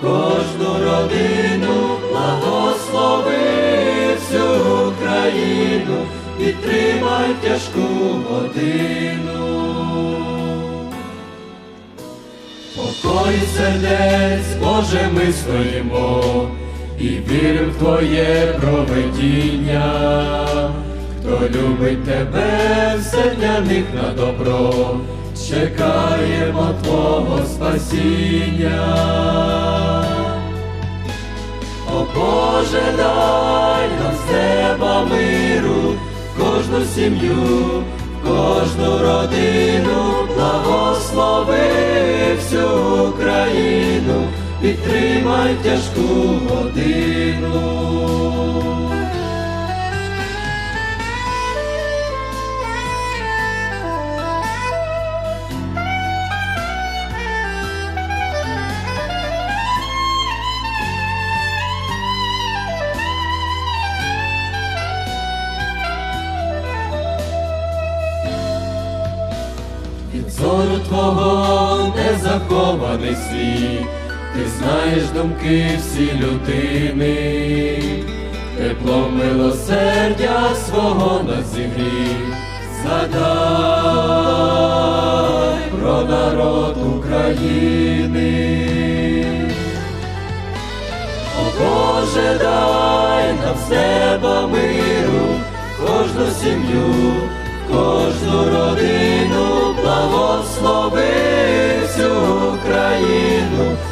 кожну родину, благослови всю Україну, підтримай тяжку годину. Покой сердець, Боже, ми стоїмо і віримо в Твоє проведіння. Хто любить тебе, все для них на добро, чекаємо Твого спасіння. О Боже, дай нам з неба миру, кожну сім'ю, кожну родину, благослови всю Україну, підтримай тяжку годину. Зору твого не захований світ, ти знаєш думки всі людини, тепло милосердя свого на зігрі, згадай про народ України. О Боже, дай нам з неба миру, кожну сім'ю,